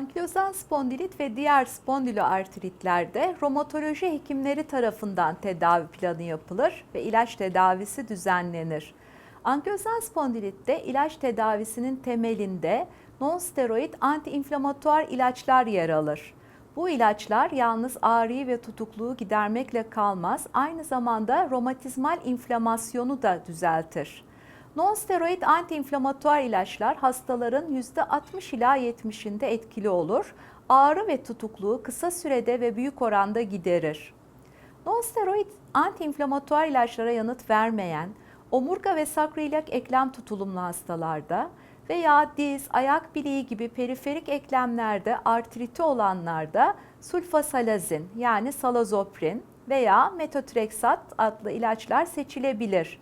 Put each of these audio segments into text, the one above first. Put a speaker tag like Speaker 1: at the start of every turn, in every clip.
Speaker 1: Ankylozan spondilit ve diğer spondiloartritlerde romatoloji hekimleri tarafından tedavi planı yapılır ve ilaç tedavisi düzenlenir. Ankylozan spondilitte ilaç tedavisinin temelinde non-steroid antiinflamatuar ilaçlar yer alır. Bu ilaçlar yalnız ağrıyı ve tutukluğu gidermekle kalmaz, aynı zamanda romatizmal inflamasyonu da düzeltir. Non-steroid antiinflamatuar ilaçlar hastaların %60 ila 70'inde etkili olur. Ağrı ve tutukluğu kısa sürede ve büyük oranda giderir. Non-steroid antiinflamatuar ilaçlara yanıt vermeyen, omurga ve sakroiliak eklem tutulumlu hastalarda veya diz, ayak bileği gibi periferik eklemlerde artriti olanlarda sulfasalazin yani salazoprin veya metotrexat adlı ilaçlar seçilebilir.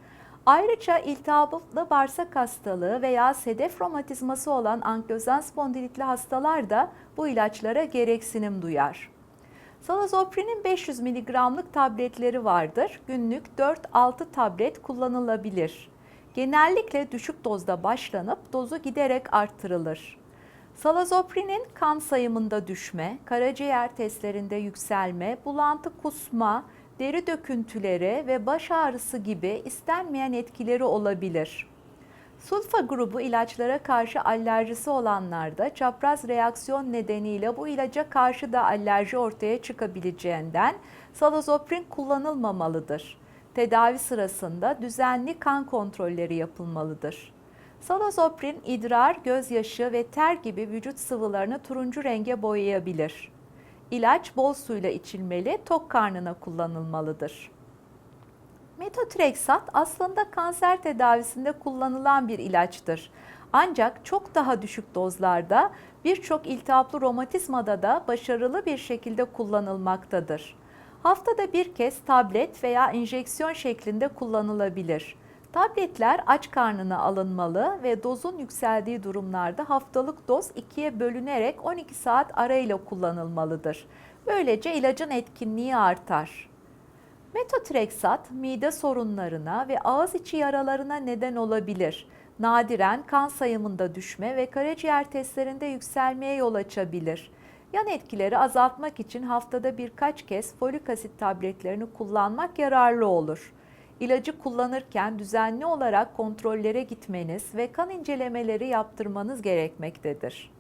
Speaker 1: Ayrıca iltihaplı bağırsak hastalığı veya sedef romatizması olan ankylozan spondilitli hastalar da bu ilaçlara gereksinim duyar. Salazoprin'in 500 mg'lık tabletleri vardır. Günlük 4-6 tablet kullanılabilir. Genellikle düşük dozda başlanıp dozu giderek arttırılır. Salazoprin'in kan sayımında düşme, karaciğer testlerinde yükselme, bulantı kusma, deri döküntüleri ve baş ağrısı gibi istenmeyen etkileri olabilir. Sulfa grubu ilaçlara karşı alerjisi olanlarda çapraz reaksiyon nedeniyle bu ilaca karşı da alerji ortaya çıkabileceğinden salazoprin kullanılmamalıdır. Tedavi sırasında düzenli kan kontrolleri yapılmalıdır. Salazoprin idrar, gözyaşı ve ter gibi vücut sıvılarını turuncu renge boyayabilir. İlaç bol suyla içilmeli, tok karnına kullanılmalıdır. Metotrexat aslında kanser tedavisinde kullanılan bir ilaçtır. Ancak çok daha düşük dozlarda birçok iltihaplı romatizmada da başarılı bir şekilde kullanılmaktadır. Haftada bir kez tablet veya enjeksiyon şeklinde kullanılabilir. Tabletler aç karnına alınmalı ve dozun yükseldiği durumlarda haftalık doz ikiye bölünerek 12 saat arayla kullanılmalıdır. Böylece ilacın etkinliği artar. Metotrexat mide sorunlarına ve ağız içi yaralarına neden olabilir. Nadiren kan sayımında düşme ve karaciğer testlerinde yükselmeye yol açabilir. Yan etkileri azaltmak için haftada birkaç kez folik asit tabletlerini kullanmak yararlı olur. İlacı kullanırken düzenli olarak kontrollere gitmeniz ve kan incelemeleri yaptırmanız gerekmektedir.